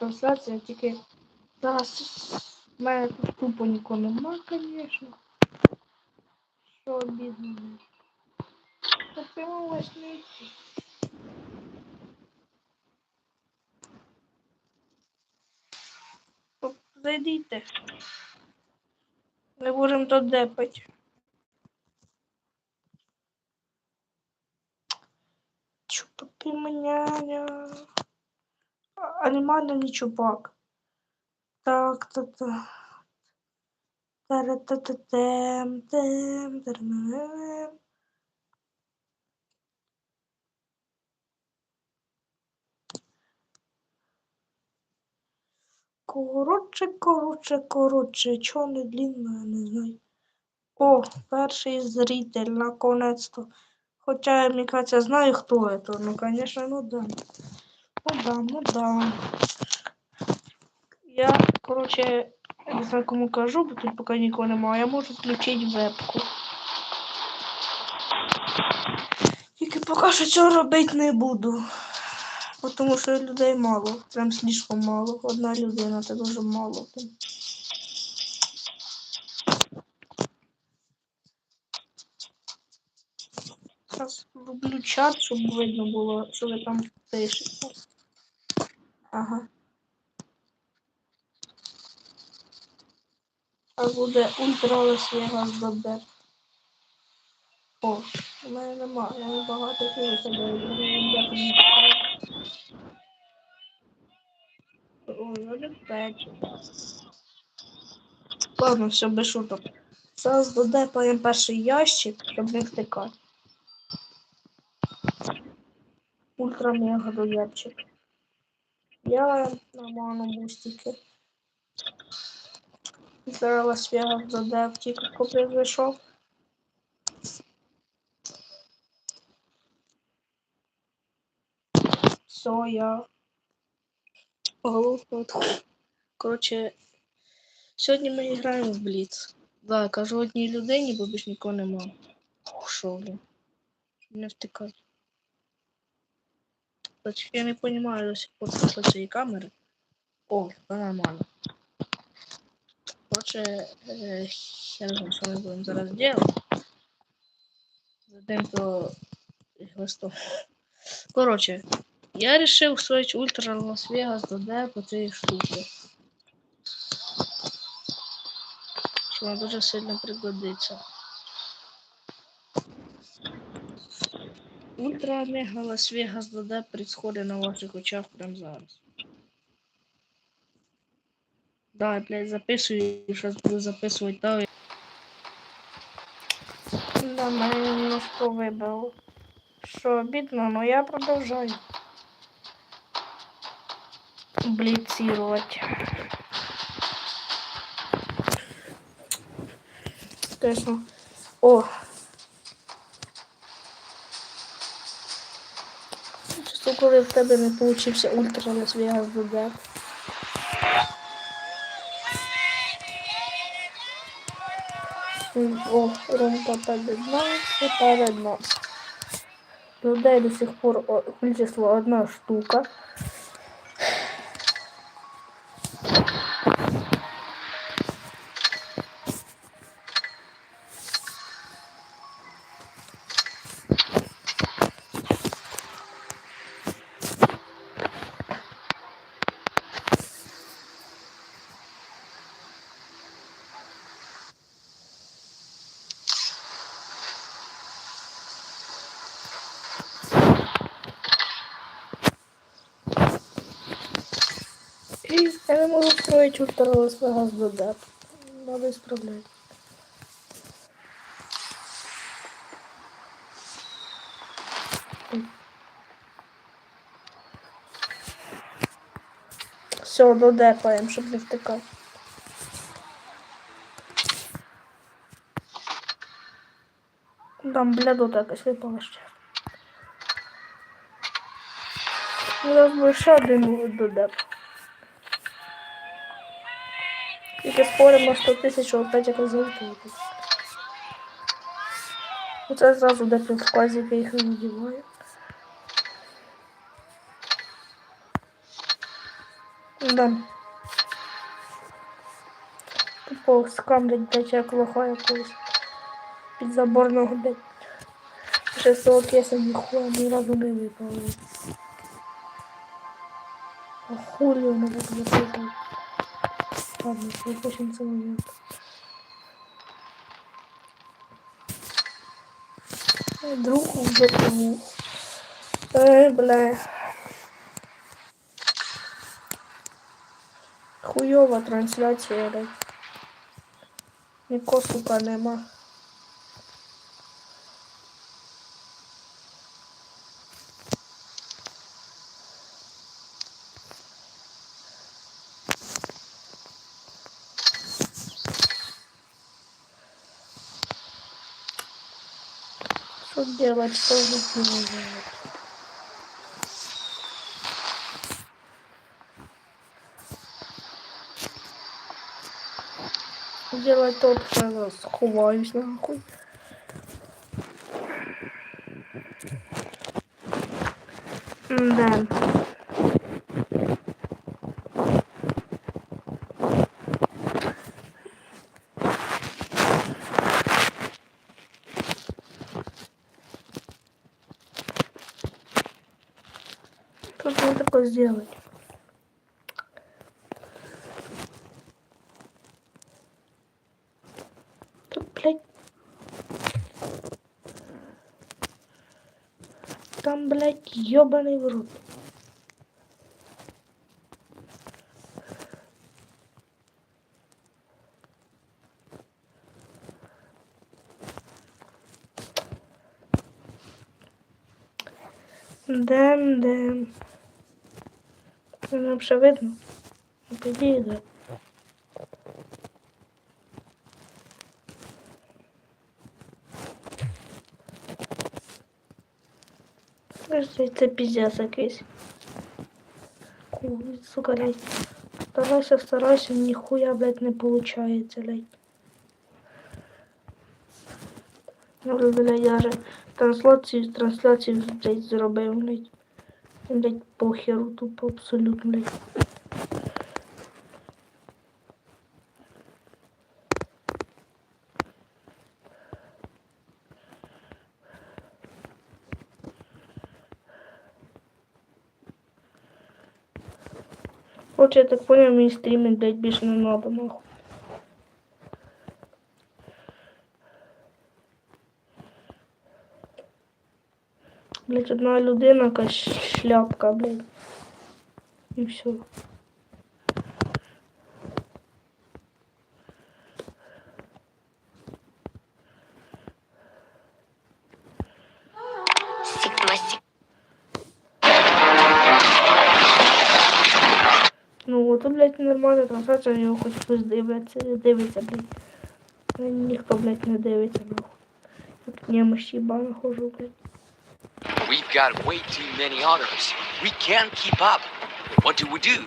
трансляція, тільки зараз в мене тут тупо нікого нема, звісно. Що обідно. Знайти. Оп, Зайдіть. Ми будемо тут депати. Чупаки маняня. Анімально не чупак. Так, так, так. Тара-та-та-тем, тем, тарам. Коротше, коротше, коротше, чого не длинно, я не знаю. О, перший зритель, наконец-то. Хоча мені кажется, знаю, хто это. Ну, конечно, ну да. Ну да, ну да. Я, короче, я не знаю, кому кажу, бо тут поки нікого немає. Я можу включити вебку. Тільки поки що цього робити не буду. Тому що людей мало. Прям слишком мало. Одна людина, це дуже мало. Зараз роблю чат, щоб видно було, що ви там пишете. Ага. А буде ультра Лас Вегас Додеп. О, у мене нема, я не багато себе дякую. Ой, Олег Печі. Ладно, все, без шуток. Зараз додепаємо перший ящик, щоб не втикати. Ультра мега ящик. Я нормально бустики. Зараз Лас Вегас додеп, тільки коли зайшов. Все, я отход. Коротше, сьогодні ми граємо в Бліц. Да, кажу одній людині, бо більш нікого нема. Що ви? Не втикати. Значить, я не розумію до сих пор по цієї камери. О, це нормально. Коротше, е, я не знаю, що ми будемо зараз робити. Задем то листом. Коротше, я решил устроить ультра Лас-Вегас до Д по цієї штуки. Що вам дуже сильно пригодиться. Ультра Мега Лас-Вегас до Д происходит на ваших очах прямо зараз. Да, я, блядь, записую, сейчас буду записывать да. Да, мене немножко вибило. Що обідно, но я продовжаю. блицировать. Конечно. О! Чисто, коли в тебе не получився ультра на Вегас ДД. О, Ромка перед нас, перед нас. Людей до сих пор количество одна штука. Я не могу строить ультра своего СБД. Надо исправлять. Все, додепаємо, щоб не втикати. Там блядота якась випала ще. Зараз буде ще один додеп. Тільки споримо 100 тисяч, опять якось залетіти. Оце зразу де підказі, я їх не надіваю. Да. Тупо скамлять, блядь, як лоха якогось. Підзаборного, блядь. Ще село п'єса ніхуя ні разу не виправили. А хулі вони так запитали. Ладно, пропустим цей момент. Друг уже тому. Ей, бля. Хуйова трансляція, блядь. Ніко, сука, нема. Что делать, что делать? Делать то, что сховаюсь нахуй. Да. Сделать? Тут, блядь. Там, блядь, ебаный в рот. Дем. Нам ще видно. Ну, да. Кажется, це пиздец якийсь. Сука, блядь. Старайся, старайся, ніхуя, блядь, не получается, блядь. Ну, блядь, я же трансляцію, трансляцію, блядь, зробив, блядь. Блядь, похеру тупо абсолютно, блядь. От я так понял, мені стрімить, блядь, більше не надо, нахуй. Блядь, одна людина, якась шляпка, блядь. І все. Ну, от, блядь, нормальна трансляція, його хоч хтось дивиться, дивиться, блядь. Ніхто, блядь, не дивиться, нахуй. Як немощі їбана хожу, блядь. We've got way too many others. We can't keep up. What do we do?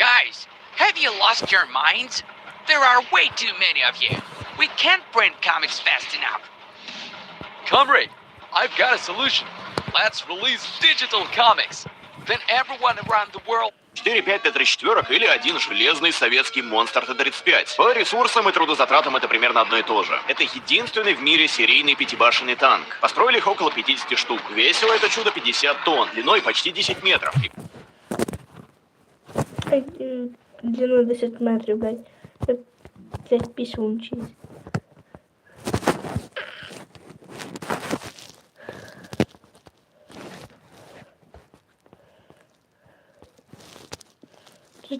Guys, have you lost your minds? There are way too many of you. We can't print comics fast enough. Comrade, I've got a solution. Let's release digital comics. Then everyone around the world 4-5 Т-34 или один железный советский монстр Т-35. По ресурсам и трудозатратам это примерно одно и то же. Это единственный в мире серийный пятибашенный танк. Построили их около 50 штук. Весило это чудо 50 тонн, длиной почти 10 метров. Длину 10 метрів, блядь. Це, блядь, чийсь.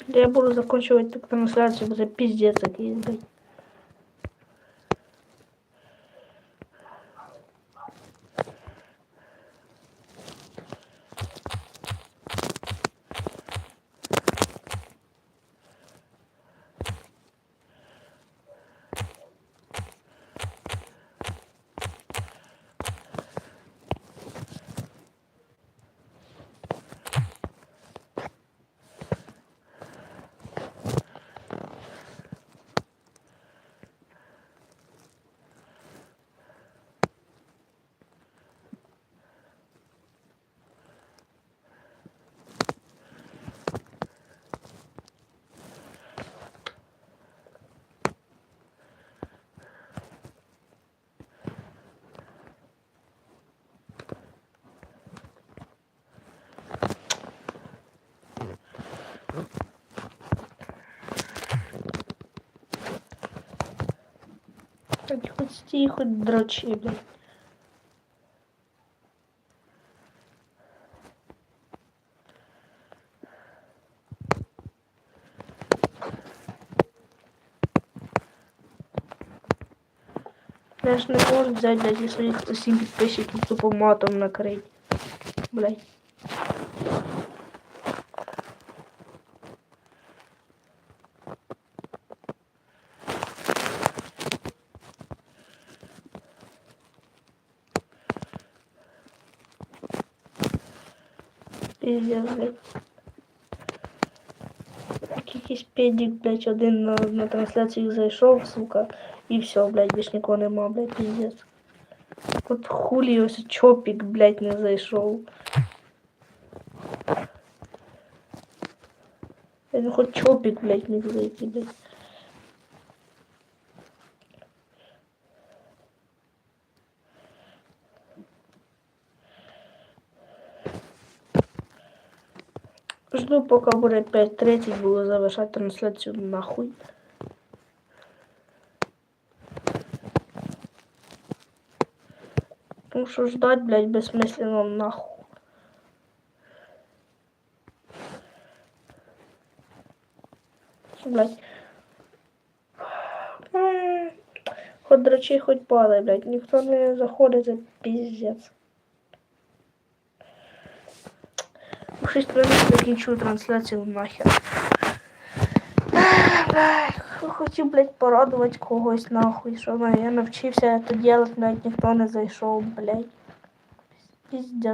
Я буду заканчивать так трансляцию, бо пиздец, пиздец якийсь, блядь. стій хоч дрочи, блядь. Ж не можу взяти, блядь, і своїх усім підписчиків тупо матом накрить. Блядь. Так Якийсь педик, блядь, один на, на трансляцію зайшов, сука, і все, блядь, більш нікого нема, блядь, пиздец. От хулі ось чопік, блядь, не зайшов. Я ну хоч чопік, блядь, міг зайти, блядь. Жду, поки буде 5.30, буду завершати трансляцію нахуй. Потому что ждать, блядь, бессмысленно нахуй. Блядь. М, Хоть дрочи, хоть падай, блядь. Никто не заходит, это пиздец. 6 хвилин закінчую трансляцію нахер. Хотів, блядь, порадувати когось нахуй, що я навчився це делать, навіть ніхто не зайшов, блядь. Пиздец.